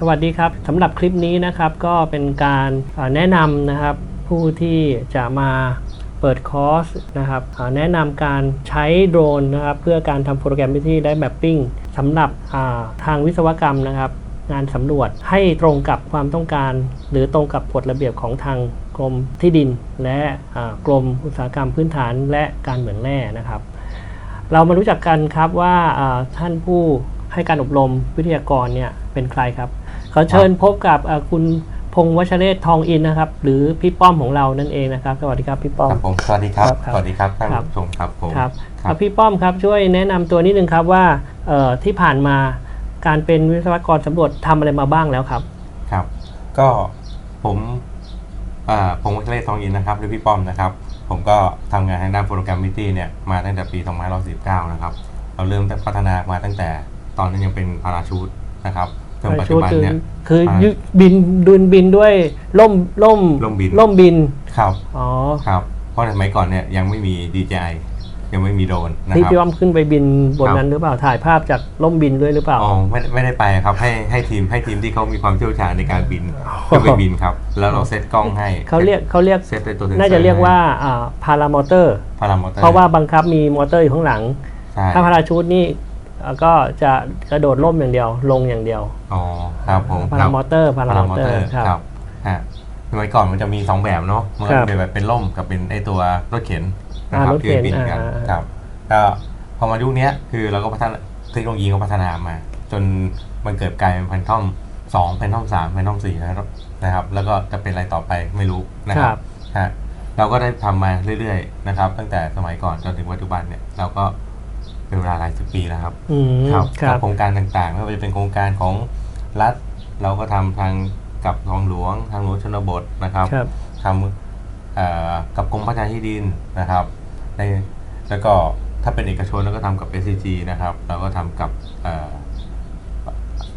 สวัสดีครับสำหรับคลิปนี้นะครับก็เป็นการแนะนำนะครับผู้ที่จะมาเปิดคอร์สนะครับแนะนำการใช้โดรนนะครับเพื่อการทำโปรแกรมวิธีได้แบบปิ้งสำหรับทางวิศวกรรมนะครับ งานสำรวจให้ตรงกับความต้องการ หรือตรงกับกฎระเบียบของทางกรมที่ดิน และกรมอุตสาหกรรมพื้นฐานและการเหมืองแร่นะครับ เรามารู้จักกันครับว่าท่านผู้ให้การอบรมวิทยากรเนี่ยเป็นใครครับ ขอเชิญพบกับอ่าคุณพงษ์วัชเรศทองอินนะครับ หรือพี่ป้อมของเรานั่นเองนะครับสวัสดีครับพี่ป้อคมรับผมสวัสดีครับครับครับสวัสดีครับท่านครับผู้ชมครับผมครับครับอะพี่ป้อมครับช่วยแนะนำตัวนิดนึงครับว่าเอ่อที่ผ่านมาการเป็นวิศวกรสำรวจทำอะไรมาบ้างแล้วครับครับ ก็ผมอ่าผมวัชเรศทองอินนะครับหรือพี่ป้อมนะครับ ผมก็ทำงานทางด้านโปรแกรมมิตี้เนี่ยมาตั้งแต่ปี2549นะครับเราเริ่มพัฒนามาตั้งแต่ตอนนั้นยังเป็นพาราชูตนะครับ จนปัจจุบันเนี่ยคืออ่ายุบินดุนบินด้วยล่มล่มร่มบินล่มบินครับอ๋อครับ เพราะสมัยก่อนเนี่ยยังไม่มี DJI ยังไม่มีโดรนนะที่ครับพี่ป้อมขึ้นไปบินบนครับนั้นหรือเปล่าถ่ายภาพจากล่มบินด้วยหรือเปล่าอ๋อไม่ไม่ได้ไปครับให้ให้ทีมให้ทีมที่เขามีความเชี่ยวชาญในการบินขึ้นไปบินครับ แล้วเราเซตกล้องให้เขาเรียกเขาเรียกเซตในตัวเซนเซอร์น่าจะเรียกว่าอ่าพารามอเตอร์พารามอเตอร์เพราะว่าบังคับมีมอเตอร์อยู่ข้างหลังใช่ถ้าพาราชูตนี่ เอ่อก็จะกระโดดล่มอย่างเดียว ลงอย่างเดียวอ๋อครับผมพารามอเตอร์พาพารารามมออเตเตออร์ร์ครับครับฮะสมัยก่อนมันจะมีสองแบบเนาะมันครัก็บเป็นแบบเป็นล่มกับเป็นไอตัวรถเข็นนะอ่าครับรถเข็นที่บินกันอ่าครับก็พอมายุคเนี้ยคือเราก็พัฒนาเทคโนโลยีก็พัฒนามา จนมันเกิดกลายเป็นแพนทอมสองแพนทอมสามแพนทอมสี่นะครับนะครับ แล้วก็จะเป็นอะไรต่อไปไม่รู้นะคครัรับบฮะเราก็ได้ทำมาเรื่อยๆนะครับ ตั้งแต่สมัยก่อนจนถึงปัจจุบันเนี่ยเราก็ เป็นเวลาหลายสิบปีแล้วครับอืมครับครับโครงการต่างๆไม่ว่าจะเป็นโครงการของรัฐเราก็ทำทางกับทางหลวง ทางหลวงชนบทนะครับครับทำเอ่อกับกรมพัฒนาที่ดินนะครับในแล้วก็ถ้าเป็นเอกชนเราก็ทำกับ SCG นะครับ เราก็ทำกับเอ่อ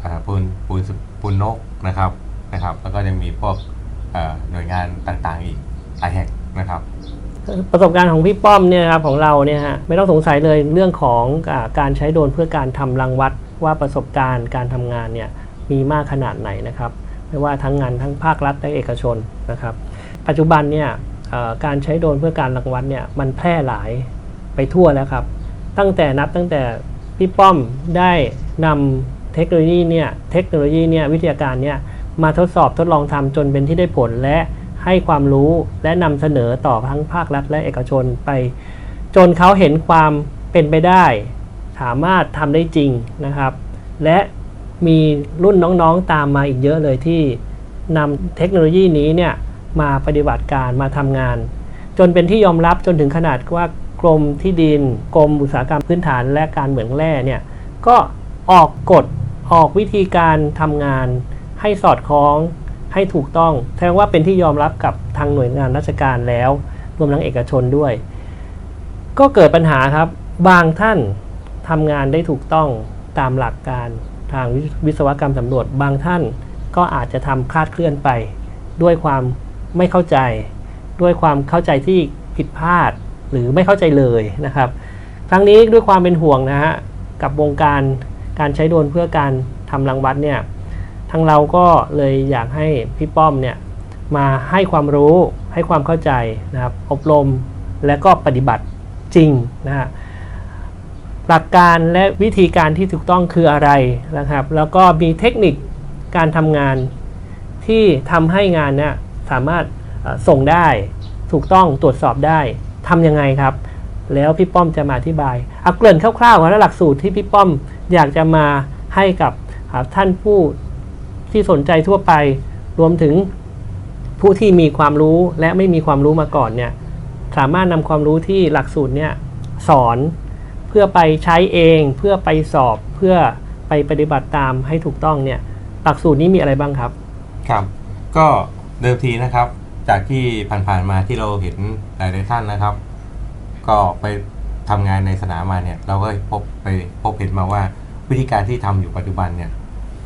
เอ่อปูนปูนปูนนกนะครับนะครับ แล้วก็ยังมีพวกเอ่อหน่วยงานต่างๆอีกหลายแห่งนะครับ ประสบการณ์ของพี่ป้อมเนี่ยครับของเราเนี่ยฮะไม่ต้องสงสัยเลยเรื่องของอการใช้โดรนเพื่อการทำรังวัดว่าประสบการณ์การทำงานเนี่ยมีมากขนาดไหนนะครับ ไม่ว่าทั้งงานทั้งภาครัฐและเอกชนนะครับ ปัจจุบันเนี่ยการใช้โดรนเพื่อการรังวัดเนี่ยมันแพร่หลายไปทั่วแล้วครับ ตั้งแต่นับตั้งแต่พี่ป้อมได้นำเทคโนโลยีเนี่ยเทคโนโลยีเนี่ยวิทยาการเนี่ยมาทดสอบทดลองทำจนเป็นที่ได้ผลและ ให้ความรู้และนำเสนอต่อทั้งภาครัฐและเอกชนไป จนเขาเห็นความเป็นไปได้ สามารถทำได้จริงนะครับ และมีรุ่นน้องๆตามมาอีกเยอะเลยที่นำเทคโนโลยีนี้เนี่ยมาปฏิบัติการมาทำงาน จนเป็นที่ยอมรับจนถึงขนาดว่ากรมที่ดินกรมอุตสาหกรรมพื้นฐานและการเหมืองแร่เนี่ยก็ออกกฎออกวิธีการทำงานให้สอดคล้อง ให้ถูกต้องแสดงว่าเป็นที่ยอมรับกับทางหน่วยงานราชการแล้ว รวมทั้งเอกชนด้วย ก็เกิดปัญหาครับ บางท่านทำงานได้ถูกต้องตามหลักการทางวิวิศวกรรมสำรวจ บางท่านก็อาจจะทำคลาดเคลื่อนไป ด้วยความไม่เข้าใจ ด้วยความเข้าใจที่ผิดพลาดหรือไม่เข้าใจเลยนะครับทั้งนี้ด้วยความเป็นห่วงนะฮะกับวงการการใช้โดรนเพื่อการทำรังวัดเนี่ย ทางเราก็เลยอยากให้พี่ป้อมเนี่ยมาให้ความรู้ให้ความเข้าใจนะครับ อบรมและก็ปฏิบัติจริงนะฮะหลักการและวิธีการที่ถูกต้องคืออะไรนะครับ แล้วก็มีเทคนิคการทำงานที่ทำให้งานเนี่ยสามารถส่งได้ถูกต้องตรวจสอบได้ทำยังไงครับ แล้วพี่ป้อมจะมาอธิบายเอาเกริ่นคร่าวๆก่อนหลักสูตรที่พี่ป้อมอยากจะมาให้กับท่านผู้ ที่สนใจทั่วไป รวมถึงผู้ที่มีความรู้และไม่มีความรู้มาก่อนเนี่ยสามารถนำความรู้ที่หลักสูตรเนี่ยสอนเพื่อไปใช้เอง เพื่อไปสอบเพื่อไปปฏิบัติตามให้ถูกต้องเนี่ยหลักสูตรนี้มีอะไรบ้างครับครับ ก็เดิมทีนะครับ จากที่ผ่านๆมาที่เราเห็นหลายๆท่านนะครับ ก็ไปทำงานในสนามมาเนี่ยเราก็พบไปพบเห็นมาว่าวิธีการที่ทำอยู่ปัจจุบันเนี่ย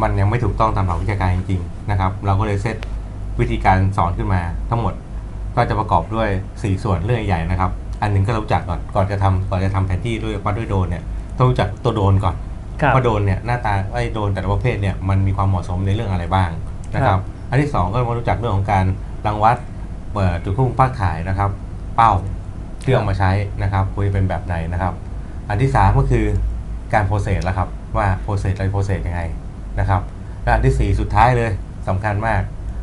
มันยังไม่ถูกต้องตามหลักวิชาการจริงๆนะครับ เราก็เลยเซตวิธีการสอนขึ้นมาทั้งหมดก็จะประกอบด้วย 4 ส่วนเรื่องใหญ่นะครับ อันหนึงก็รู้จักก่อนก่อนจะทำก่อนจะทำแผนที่ด้วยวัดด้วยโดรนเนี่ยต้องรู้จักตัวโดรนก่อนครับว่าโดรนเนี่ยหน้าตาไอ้โดรนแต่ละประเภทเนี่ยมันมีความเหมาะสมในเรื่องอะไรบ้างนะคครัรับบอันที่สองก็มารู้จักเรื่องของการรังวัดเปิดจุดควบคุมภาพถ่ายนะครับ เป้าที่เอามาใช้นะครับควรจะเป็นแบบไหนนะครับ อันที่สามก็คือการโปรเซสแล้วครับว่าโปรเซสอะไรโปรเซสยังไง นะครับและอันที่สี่สุดท้ายเลยสำคัญมาก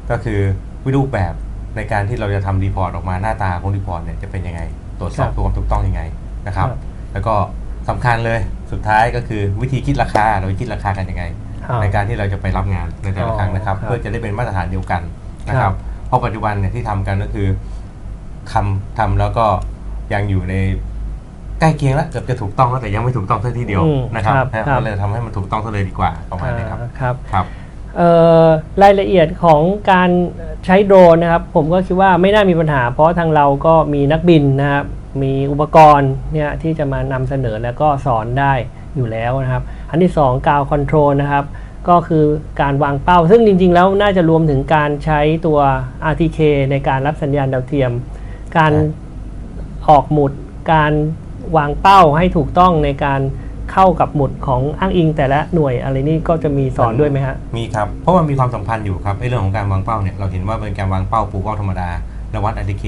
ก็คือวิรูปแบบในการที่เราจะทำรีพอร์ตออกมาหน้าตาของรีพอร์ตเนี่ยจะเป็นยังไง ตรวจสอบครับตัวความถูกต้องยังไงนะครับครับแล้วก็สำคัญเลยสุดท้ายก็คือวิธีคิดราคาเราคิดราคากันยังไงอ่าในการที่เราจะไปรับงานในแต่ละครั้งนะครับอ๋อครับเพื่อจะได้เป็นมาตรฐานเดียวกันนะคครัรับบเพราะปัจจุบันเนี่ยที่ทำกันก็คือทำทำแล้วก็ยังอยู่ใน ใกล้เคียงแล้วเกือบจะถูกต้องแล้วแต่ยังไม่ถูกต้องสักทีเดียวอืมนะครับครับนะครับ ก็เลยทำให้มันถูกต้องซะเลยดีกว่าประมาณนี้ครับอ่าครับ ครับ เอ่อรายละเอียดของการใช้โดรนนะครับ ผมก็คิดว่าไม่น่ามีปัญหา เพราะทางเราก็มีนักบินนะครับ มีอุปกรณ์เนี่ยที่จะมานำเสนอแล้วก็สอนได้อยู่แล้วนะครับ อันที่2กาวคอนโทรลนะครับ ก็คือการวางเป้า ซึ่งจริง ๆ แล้วน่าจะรวมถึงการใช้ตัว RTK ในการรับสัญญาณดาวเทียม การใช่ออกหมุดการ วางเป้าให้ถูกต้องในการเข้ากับหมุดของอ้างอิงแต่ละหน่วยอะไรนี่ก็จะมีสอนด้วยไหมฮะ มีครับ เพราะว่ามีความสัมพันธ์อยู่ครับไอ้เรื่องของการวางเป้าเนี่ยเราเห็นว่าเป็นการวางเป้าปูเป้าธรรมดาแล้ววัด RTK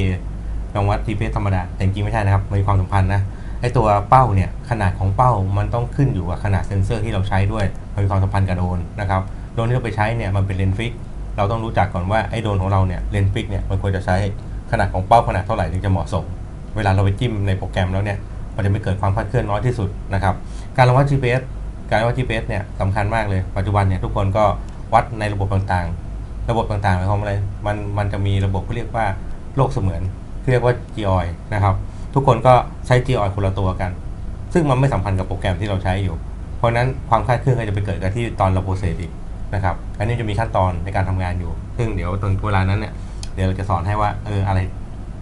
ลองวัด TPS ธรรมดา แต่จริงไม่ใช่นะครับมีความสัมพันธ์นะไอ้ตัวเป้าเนี่ยขนาดของเป้ามันต้องขึ้นอยู่กับขนาดเซ็นเซอร์ที่เราใช้ด้วยมันมีความสัมพันธ์กับโดนนะครับโดนที่เราไปใช้เนี่ยมันเป็นเลนส์ฟิก เราต้องรู้จักก่อนว่าไอ้โดนของเราเนี่ยเลนส์ฟิกเนี่ยมันควรจะใช้ขนาดของเป้าขนาดเท่าไหร่ถึงจะเหมาะสม เวลาเราไปจิ้มในโปรแกรมแล้วเนี่ย มันจะไม่เกิดความคลาดเคลื่อนน้อยที่สุดนะครับ การวัด GPS การวัด GPS เนี่ยสำคัญมากเลย ปัจจุบันเนี่ยทุกคนก็วัดในระบบต่างๆ ระบบต่างๆหมายความว่าอะไร มันมันจะมีระบบที่เรียกว่าโลกเสมือนที่เรียกว่า GOI นะครับ ทุกคนก็ใช้ GOI คนละตัวกัน ซึ่งมันไม่สัมพันธ์กับโปรแกรมที่เราใช้อยู่ เพราะนั้นความคลาดเคลื่อนก็จะไปเกิดกับที่ตอนเราโปรเซสอีกนะครับ อันนี้จะมีขั้นตอนในการทำงานอยู่ ซึ่งเดี๋ยวตอนเวลานั้นเนี่ย เดี๋ยวเราจะสอนให้ว่า เออ อะไร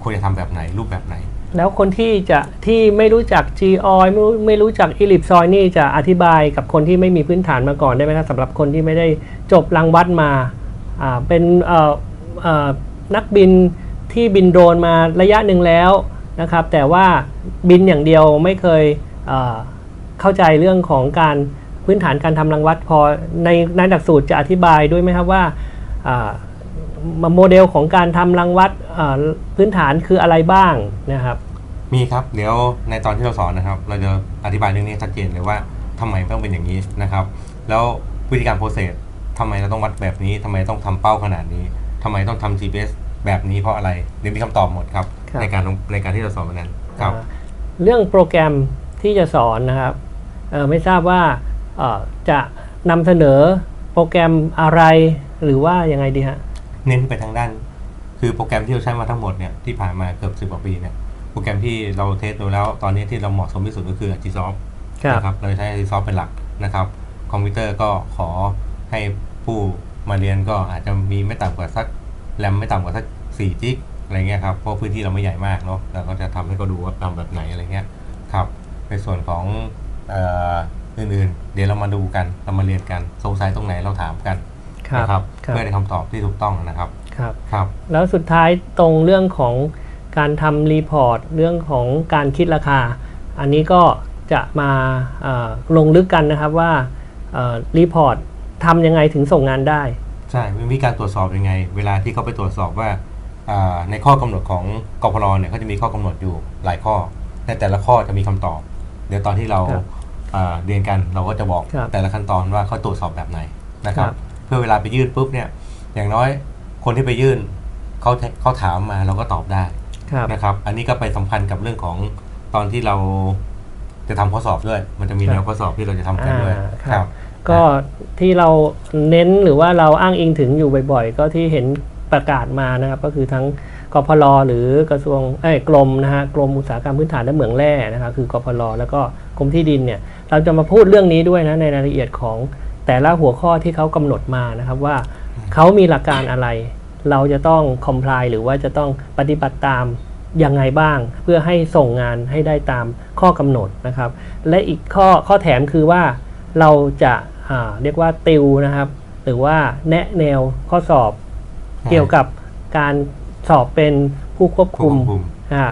ควรจะทำแบบไหน รูปแบบไหน แล้วคนที่จะที่ไม่รู้จัก g o i ไม่รู้ไม่รู้จัก Ellipse Oil นี่จะอธิบายกับคนที่ไม่มีพื้นฐานมาก่อนได้ไหมครับสำหรับคนที่ไม่ได้จบรังวัดมาอ่าเป็นเอ่อเอ่อนักบินที่บินโดรนมาระยะหนึ่งแล้วนะครับ แต่ว่าบินอย่างเดียวไม่เคยเอ่อเข้าใจเรื่องของการพื้นฐานการทำรังวัดพอในในหลักสูตรจะอธิบายด้วยไหมครับว่าอ่า โมเดลของการทำรังวัดเอ่อพื้นฐานคืออะไรบ้างนะครับมีครับเดี๋ยวในตอนที่เราสอนนะครับ เราจะอธิบายเรื่องนี้ชัดเจนเลยว่าทำไมต้องเป็นอย่างนี้นะครับ แล้ววิธีการโปรเซสทำไมเราต้องวัดแบบนี้ทำไมต้องทำเป้าขนาดนี้ทำไมต้องทำ GPS แบบนี้เพราะอะไรเดี๋ยวมีคำตอบหมดครับครับในการในการที่เราสอนวันนั้นครับอ่าเรื่องโปรแกรมที่จะสอนนะครับเอ่อไม่ทราบว่าเอ่อจะนำเสนอโปรแกรมอะไรหรือว่ายังไงดีฮะ เน้นไปทางด้าน คือโปรแกรมที่เราใช้มาทั้งหมดเนี่ยที่ผ่านมาเกือบสิบกว่าปีเนี่ยโปรแกรมที่เราเทสดูแล้ว ตอนนี้ที่เราเหมาะสมที่สุดก็คือ Gsoft ครับนะครับเราใช้ Gsoft เป็นหลักนะครับ คอมพิวเตอร์ก็ขอให้ผู้มาเรียนก็อาจจะมีไม่ต่ำกว่าสักแรมไม่ต่ำกว่าสัก4จิกอะไรเงี้ยครับเพราะพื้นที่เราไม่ใหญ่มากเนาะเราก็จะทำให้เขาดูว่าทำแบบไหนอะไรเงี้ยครับในส่วนของเอ่ออื่นๆ เดี๋ยวเรามาดูกันเรามาเรียนกันสงสัยตรงไหนเราถามกัน นะครับครับ เพื่อได้คำตอบที่ถูกต้องนะครับครับ ครับ แล้วสุดท้ายตรงเรื่องของการทำรีพอร์ตเรื่องของการคิดราคา อันนี้ก็จะมาเอ่อลงลึกกันนะครับว่ารีพอร์ตทำยังไงถึงส่งงานได้ ใช่มีวิธีการตรวจสอบยังไง เวลาที่เขาไปตรวจสอบว่าอ่าในข้อกำหนดของกพรเนี่ยเขาจะมีข้อกำหนดอยู่หลายข้อในแต่ละข้อจะมีคำตอบ เดี๋ยวตอนที่เราครับอ่าเรียนกันเราก็จะบอกครับแต่ละขั้นตอนว่าเขาตรวจสอบแบบไหนนะครับ ครับ เพื่อเวลาไปยื่นปุ๊บเนี่ย อย่างน้อยคนที่ไปยื่นเขาเขาถามมาเราก็ตอบได้ครับนะครับ อันนี้ก็ไปสัมพันธ์กับเรื่องของตอนที่เราจะทำข้อสอบด้วย มันจะมีครับแนวข้อสอบที่เราจะทำกันด้วยอ่าครับ ก็ที่เราเน้นหรือว่าเราอ้างอิงถึงอยู่บ่อยๆ ก็ที่เห็นประกาศมานะครับ ก็คือทั้งกพลหรือกระทรวงเอ้ยกรมนะฮะกรมอุตสาหกรรมพื้นฐานและเหมืองแร่นะครับคือกพลแล้วก็กรมที่ดินเนี่ย เราจะมาพูดเรื่องนี้ด้วยนะในรายละเอียดของ แต่ละหัวข้อที่เขากำหนดมานะครับว่าเขามีหลักการอะไร เราจะต้องคอมพลายหรือว่าจะต้องปฏิบัติตามยังไงบ้าง เพื่อให้ส่งงานให้ได้ตามข้อกำหนดนะครับ และอีกข้อข้อแถมคือว่าเราจะอ่าเรียกว่าติวนะครับ หรือว่าแนะแนวข้อสอบอืมเกี่ยวกับการสอบเป็นผู้ควบผู้คุมควบคุมอ่า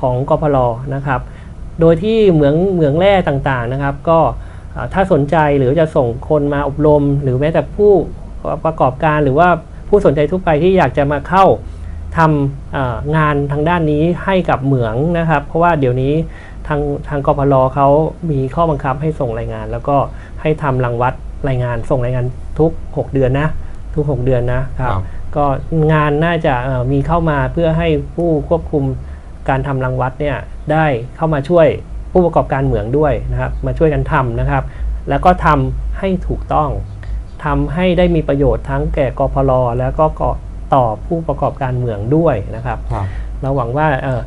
ของกพลนะครับ โดยที่เหมืองเหมืองแร่ต่างๆนะครับ ก็อ่า ถ้าสนใจหรือจะส่งคนมาอบรม หรือแม้แต่ผู้ประกอบการหรือว่าผู้สนใจทั่วไปที่อยากจะมาเข้าทำเอ่องานทางด้านนี้ให้กับเหมืองนะครับ เพราะว่าเดี๋ยวนี้ทางทางกพลเขามีข้อบังคับให้ส่งรายงาน แล้วก็ให้ทำรังวัดรายงานส่งรายงานทุก 6 เดือนนะ ทุก 6 เดือนนะครับครับก็งานน่าจะเอ่อมีเข้ามาเพื่อให้ผู้ควบคุมการทำรังวัดเนี่ยได้เข้ามาช่วย ผู้ประกอบการเหมืองด้วยนะครับ มาช่วยกันทำนะครับ แล้วก็ทำให้ถูกต้องทำให้ได้มีประโยชน์ทั้งแก่กพลแล้วก็เกาะต่อผู้ประกอบการเหมืองด้วยนะครับครับเราหวังว่าเอ่อ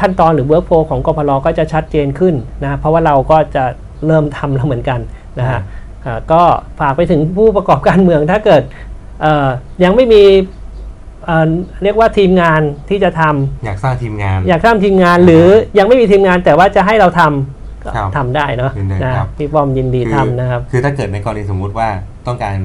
ขั้นตอนหรือเวิร์กโฟของกพลก็จะชัดเจนขึ้นนะเพราะว่าเราก็จะเริ่มทำแล้วเหมือนกันนะฮะอ่าก็ฝากไปถึงผู้ประกอบการเมืองถ้าเกิดเอ่อยังไม่มี เอ่อเรียกว่าทีมงานที่จะทำอยากสร้างทีมงาน อยากทำทีมงานหรือยังไม่มีทีมงานแต่ว่าจะให้เราทำก็ครับทำได้เนาะยินดีนะครับพี่ป้อมยินดีทำนะครับ คือถ้าเกิดในกรณีสมมุติว่าต้องการ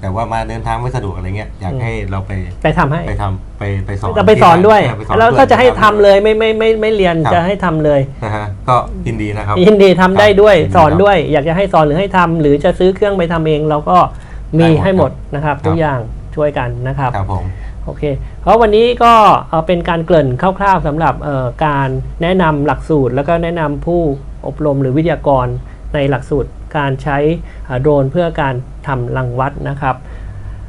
แต่ว่ามาเดินทางไม่สะดวกอะไรเงี้ยอยากอืมให้เราไปไปทำให้ไปทำไปไปสอนจะไปสอนด้วยที่ไหนแล้วก็จะให้ทำยเลยไม่ไม่ไม่ไม่เรียนครับจะให้ทำเลยนะฮะก็ยินดีนะครับยินดีทำได้ด้วยครับสอนยินดีครับด้วย อยากจะให้สอนหรือให้ทำหรือจะซื้อเครื่องไปทำเองเราก็มีได้หมดให้หมดนะครับครับทุกอย่าง ช่วยกันนะครับครับผมโอเคเพราะวันนี้ก็เอาเป็นการเกริ่นคร่าวๆสำหรับเอ่อการแนะนำหลักสูตร แล้วก็แนะนำผู้อบรมหรือวิทยากรในหลักสูตรการใช้อ่าโดรนเพื่อการทำรังวัดนะครับ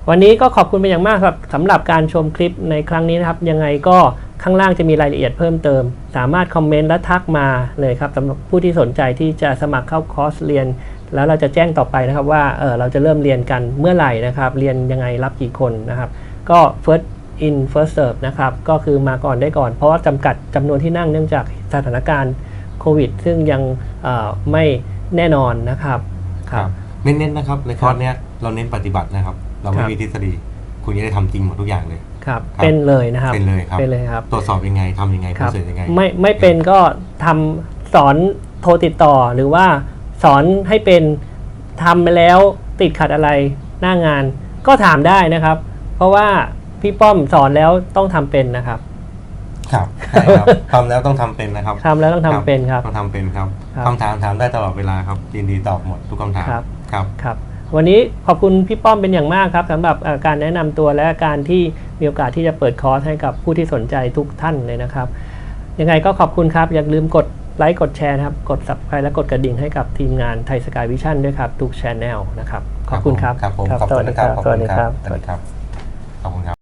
วันนี้ก็ขอบคุณเป็นอย่างมากครับสำหรับการชมคลิปในครั้งนี้นะครับ ยังไงก็ข้างล่างจะมีรายละเอียดเพิ่มเติม สามารถคอมเมนต์และทักมาเลยครับสำหรับผู้ที่สนใจที่จะสมัครเข้าคอร์สเรียน แล้วเราจะแจ้งต่อไปนะครับว่าเออเราจะเริ่มเรียนกันเมื่อไหร่นะครับ เรียนยังไงรับกี่คนนะครับ ก็ first in first serve นะครับ ก็คือมาก่อนได้ก่อน เพราะว่าจำกัดจำนวนที่นั่งเนื่องจากสถานการณ์โควิด ซึ่งยังเอ่อไม่แน่นอนนะครับครับเน้นๆนะครับในคอร์สเนี้ยเราเน้นปฏิบัตินะครับ เราไม่ครับมีทฤษฎีคุณจะได้ทำจริงหมดทุกอย่างเลยครับครับเป็นเลยนะครับเป็นเลยครับเป็นเลยครับตรวจสอบยังไงทำยังไงครับเสร็จยังไงไม่ไม่เป็นก็ทำสอนโทรติดต่อหรือว่า สอนให้เป็นทำไปแล้วติดขัดอะไรหน้างาน ก็ถามได้นะครับ เพราะว่าพี่ป้อมสอนแล้วต้องทำเป็นนะครับครับใช่ครับทำแล้วต้องทำเป็นนะครับทำแล้วต้องทำเป็นครับ ต้องทำเป็นครับครับ คำถามถามได้ตลอดเวลาครับยินดีตอบหมดทุกคำถามครับ ครับ ครับ วันนี้ขอบคุณพี่ป้อมเป็นอย่างมากครับสำหรับเอ่อการแนะนำตัวและการที่มีโอกาสที่จะเปิดคอร์สให้กับผู้ที่สนใจทุกท่านเลยนะครับ ยังไงก็ขอบคุณครับ อย่าลืมกด ไลค์กดแชร์นะครับ กด subscribe และกดกระดิ่งให้กับทีมงานไทยสกายวิชั่นด้วยครับทุกชแนลนะครับ ขอบคุณครับ ครับผมขอบคุณคนะครับขอบคุณครับสวัสดีครับ ขอบคุณครับ